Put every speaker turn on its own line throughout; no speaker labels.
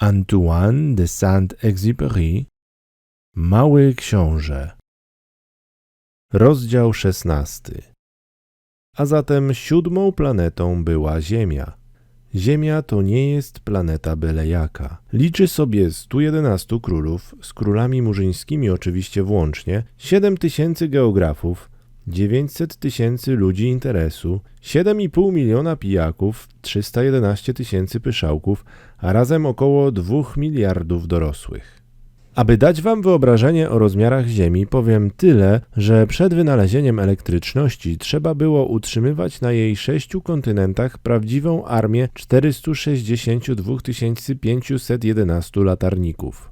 Antoine de Saint-Exupéry Mały Książę Rozdział szesnasty A zatem siódmą planetą była Ziemia. Ziemia to nie jest planeta byle jaka. Liczy sobie 111 królów, z królami murzyńskimi oczywiście włącznie, 7 tysięcy geografów, 900 tysięcy ludzi interesu, 7,5 miliona pijaków, 311 tysięcy pyszałków, a razem około 2 miliardów dorosłych. Aby dać wam wyobrażenie o rozmiarach Ziemi, powiem tyle, że przed wynalezieniem elektryczności trzeba było utrzymywać na jej sześciu kontynentach prawdziwą armię 462 511 latarników.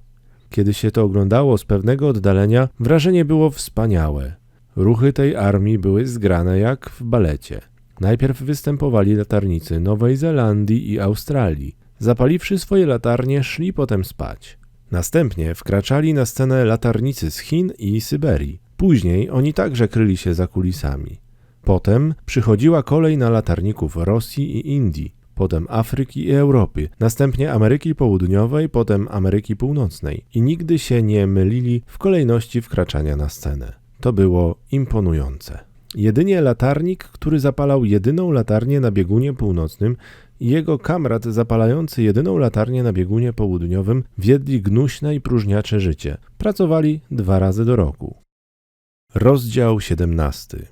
Kiedy się to oglądało z pewnego oddalenia, wrażenie było wspaniałe. Ruchy tej armii były zgrane jak w balecie. Najpierw występowali latarnicy Nowej Zelandii i Australii. Zapaliwszy swoje latarnie, szli potem spać. Następnie wkraczali na scenę latarnicy z Chin i Syberii. Później oni także kryli się za kulisami. Potem przychodziła kolej na latarników Rosji i Indii, potem Afryki i Europy, następnie Ameryki Południowej, potem Ameryki Północnej i nigdy się nie mylili w kolejności wkraczania na scenę. To było imponujące. Jedynie latarnik, który zapalał jedyną latarnię na biegunie północnym i jego kamrat zapalający jedyną latarnię na biegunie południowym wiedli gnuśne i próżniacze życie. Pracowali dwa razy do roku. Rozdział 17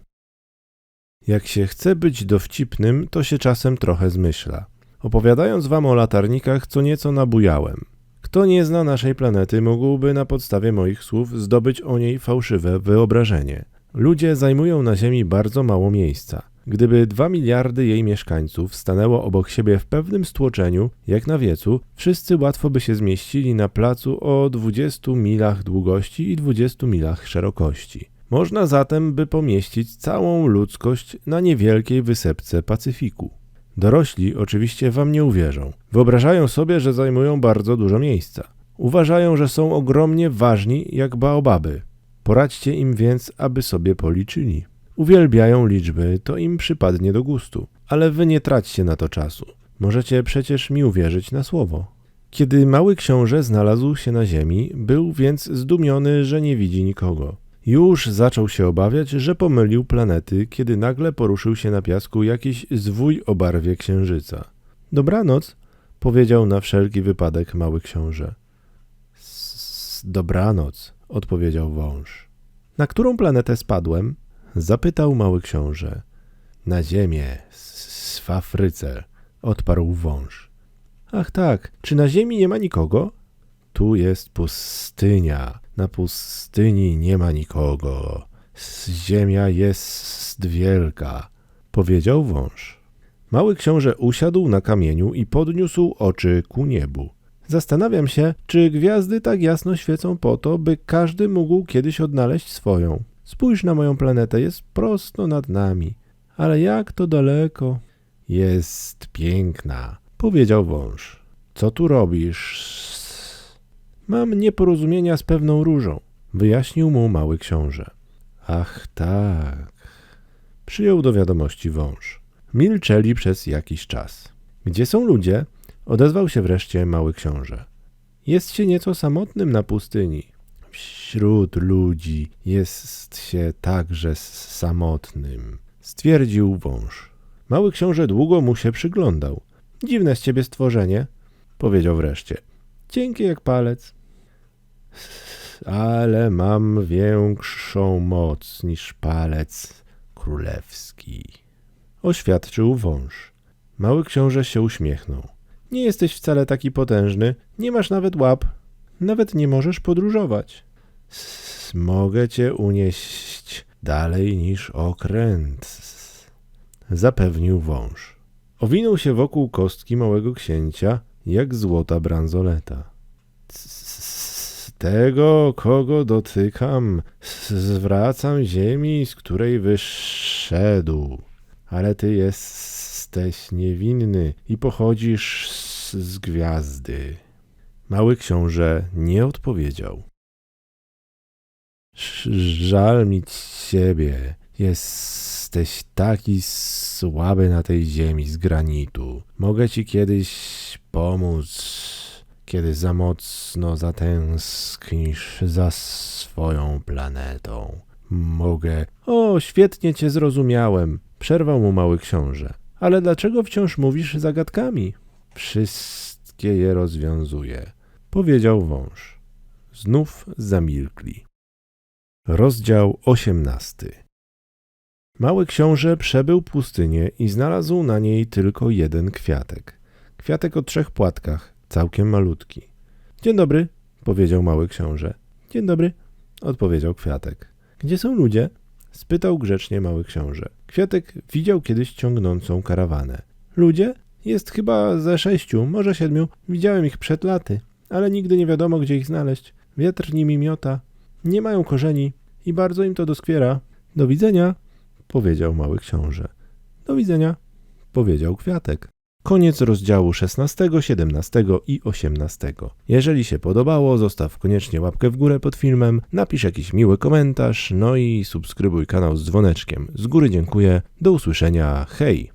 Jak się chce być dowcipnym, to się czasem trochę zmyśla. Opowiadając wam o latarnikach, co nieco nabujałem. Kto nie zna naszej planety, mógłby na podstawie moich słów zdobyć o niej fałszywe wyobrażenie. Ludzie zajmują na Ziemi bardzo mało miejsca. Gdyby dwa miliardy jej mieszkańców stanęło obok siebie w pewnym stłoczeniu, jak na wiecu, wszyscy łatwo by się zmieścili na placu o 20 milach długości i 20 milach szerokości. Można zatem by pomieścić całą ludzkość na niewielkiej wysepce Pacyfiku. Dorośli oczywiście wam nie uwierzą. Wyobrażają sobie, że zajmują bardzo dużo miejsca. Uważają, że są ogromnie ważni jak baobaby. Poradźcie im więc, aby sobie policzyli. Uwielbiają liczby, to im przypadnie do gustu, ale wy nie traćcie na to czasu. Możecie przecież mi uwierzyć na słowo. Kiedy mały książę znalazł się na ziemi, był więc zdumiony, że nie widzi nikogo. Już zaczął się obawiać, że pomylił planety, kiedy nagle poruszył się na piasku jakiś zwój o barwie księżyca. Dobranoc, powiedział na wszelki wypadek mały książę. Dobranoc, odpowiedział wąż. Na którą planetę spadłem? Zapytał mały książę. Na ziemię, w Afryce, odparł wąż. Ach tak, czy na ziemi nie ma nikogo? Tu jest pustynia. Na pustyni nie ma nikogo. Ziemia jest wielka, powiedział wąż. Mały książę usiadł na kamieniu i podniósł oczy ku niebu. Zastanawiam się, czy gwiazdy tak jasno świecą po to, by każdy mógł kiedyś odnaleźć swoją. Spójrz na moją planetę, jest prosto nad nami. Ale jak to daleko? Jest piękna, powiedział wąż. Co tu robisz? Mam nieporozumienia z pewną różą, wyjaśnił mu mały książę. Ach tak. Przyjął do wiadomości wąż. Milczeli przez jakiś czas. Gdzie są ludzie? Odezwał się wreszcie mały książę. Jest się nieco samotnym na pustyni. Wśród ludzi jest się także samotnym, stwierdził wąż. Mały książę długo mu się przyglądał. Dziwne z ciebie stworzenie, powiedział wreszcie. Cienkie jak palec. Ale mam większą moc niż palec królewski, oświadczył wąż. Mały książę się uśmiechnął. Nie jesteś wcale taki potężny, nie masz nawet łap, nawet nie możesz podróżować. Mogę cię unieść dalej niż okręt, zapewnił wąż. Owinął się wokół kostki małego księcia, jak złota bransoleta. Tego, kogo dotykam, zwracam ziemi, z której wyszedł. Ale ty jesteś niewinny i pochodzisz z gwiazdy. Mały książę nie odpowiedział. Żal mi ciebie. Jesteś taki słaby na tej ziemi z granitu. Mogę ci kiedyś pomóc kiedy za mocno zatęsknisz za swoją planetą. Mogę. O, świetnie cię zrozumiałem, przerwał mu mały książę. Ale dlaczego wciąż mówisz zagadkami? Wszystkie je rozwiązuję, powiedział wąż. Znów zamilkli. Rozdział osiemnasty. Mały książę przebył pustynię i znalazł na niej tylko jeden kwiatek. Kwiatek o trzech płatkach, całkiem malutki. Dzień dobry, powiedział mały książę. Dzień dobry, odpowiedział kwiatek. Gdzie są ludzie? spytał grzecznie mały książę. Kwiatek widział kiedyś ciągnącą karawanę. Ludzie? Jest chyba ze sześciu, może siedmiu. Widziałem ich przed laty, ale nigdy nie wiadomo, gdzie ich znaleźć. Wiatr nimi miota. Nie mają korzeni i bardzo im to doskwiera. Do widzenia, powiedział mały książę. Do widzenia, powiedział kwiatek. Koniec rozdziału 16, 17 i 18. Jeżeli się podobało, zostaw koniecznie łapkę w górę pod filmem, napisz jakiś miły komentarz, no i subskrybuj kanał z dzwoneczkiem. Z góry dziękuję. Do usłyszenia. Hej!